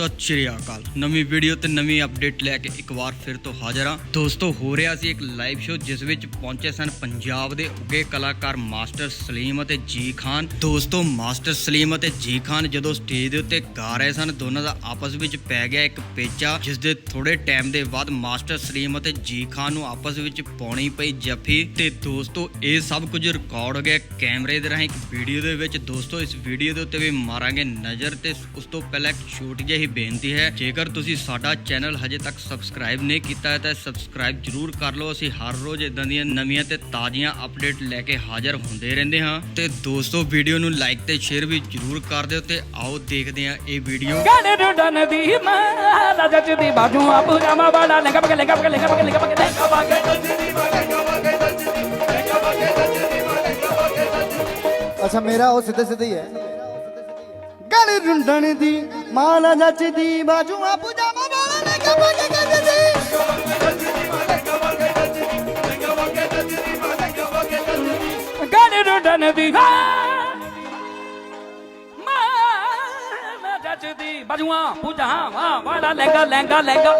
ਸਤਿ ਸ਼੍ਰੀ ਅਕਾਲ। ਨਵੀਂ ਵੀਡੀਓ ਤੇ ਨਵੀਂ ਅਪਡੇਟ ਲੈ ਕੇ ਇੱਕ ਵਾਰ ਫਿਰ ਤੋਂ ਹਾਜ਼ਰ ਹਾਂ। ਦੋਸਤੋ, ਹੋ ਰਿਹਾ ਸੀ ਇੱਕ ਲਾਈਵ ਸ਼ੋਅ ਜਿਸ ਵਿੱਚ ਪਹੁੰਚੇ ਸਨ ਪੰਜਾਬ ਦੇ ਉੱਗੇ ਕਲਾਕਾਰ ਮਾਸਟਰ ਸਲੀਮ ਅਤੇ ਜੀ ਖਾਨ। ਦੋਸਤੋ, ਮਾਸਟਰ ਸਲੀਮ ਅਤੇ ਜੀ ਖਾਨ ਜਦੋਂ ਸਟੇਜ ਦੇ ਉੱਤੇ ਗਾ ਰਹੇ ਸਨ, ਦੋਨਾਂ ਦਾ ਆਪਸ ਵਿੱਚ ਪੈ ਗਿਆ ਇੱਕ ਪੇਚਾ, ਜਿਸ ਦੇ ਥੋੜੇ ਟਾਈਮ ਦੇ ਬਾਅਦ ਮਾਸਟਰ ਸਲੀਮ ਅਤੇ ਜੀ ਖਾਨ ਨੂੰ ਆਪਸ ਵਿੱਚ ਪਾਉਣੀ ਪਈ ਜੱਫੀ। ਤੇ ਦੋਸਤੋ, ਇਹ ਸਭ ਕੁਝ ਰਿਕਾਰਡ ਹੋ ਗਿਆ ਕੈਮਰੇ ਦੇ ਰਾਹੀਂ। ਇੱਕ ਵੀਡੀਓ ਦੇ ਵਿੱਚ ਦੋਸਤੋ, ਇਸ ਵੀਡੀਓ ਦੇ ਉੱਤੇ ਵੀ ਮਾਰਾਂਗੇ ਨਜ਼ਰ ਤੇ, ਉਸ ਤੋਂ ਪਹਿਲਾਂ ਇੱਕ ਛੋਟੀ ਜਿਹੀ ਬੇਨਤੀ ਹੈ ਜੇਕਰ ਤੁਸੀਂ ਸਾਡਾ ਚੈਨਲ ਹਜੇ ਤੱਕ ਸਬਸਕ੍ਰਾਈਬ ਨਹੀਂ ਕੀਤਾ ਹੈ ਤਾਂ ਸਬਸਕ੍ਰਾਈਬ ਜਰੂਰ ਕਰ ਲਓ। ਅਸੀਂ ਹਰ ਰੋਜ਼ ਇਦਾਂ ਦੀਆਂ ਨਵੀਆਂ ਤੇ ਤਾਜ਼ੀਆਂ ਅਪਡੇਟ ਲੈ ਕੇ ਹਾਜ਼ਰ ਹੁੰਦੇ ਰਹਿੰਦੇ ਹਾਂ। ਤੇ ਦੋਸਤੋ ਵੀਡੀਓ ਨੂੰ ਲਾਈਕ ਤੇ ਸ਼ੇਅਰ ਵੀ ਜਰੂਰ ਕਰ ਦਿਓ ਤੇ ਆਓ ਦੇਖਦੇ ਹਾਂ ਇਹ ਵੀਡੀਓ। ਗਾਣੇ ਰੁੱਡਣ ਦੀ ਮਾਲਾ ਜੱਜਦੀ ਬਾਜੂ ਆ ਪੂਜਾਮਾ ਵਾਲਾ। ਲੰਗਾ ਪਕੇ ਲੰਗਾ ਪਕੇ ਲੰਗਾ ਪਕੇ ਲੰਗਾ ਪਕੇ ਲੰਗਾ ਪਕੇ ਅੱਛਾ ਮੇਰਾ ਉਹ ਸਿੱਧੇ ਸਿੱਧੇ ਹੀ ਹੈ। ਗਲ ਰੁੰਡਣ ਦੀ ਮਾਲਾ ਨੱਚਦੀ ਬਾਜੂਆਂ ਪੂਜਾਮਾ ਵਾਲਾ ਨੇ ਕੱਪ ਕੇ ਗੱਜਦੀ ਗਾਣੇ ਰੁੱਡਣ ਦੀ ਮਾਲਾ ਜੱਜਦੀ ਬਾਜੂ ਆ ਪੂਜਾਮਾ ਵਾਲਾ ਲੰਗਾ ਲੰਗਾ ਲੰਗਾ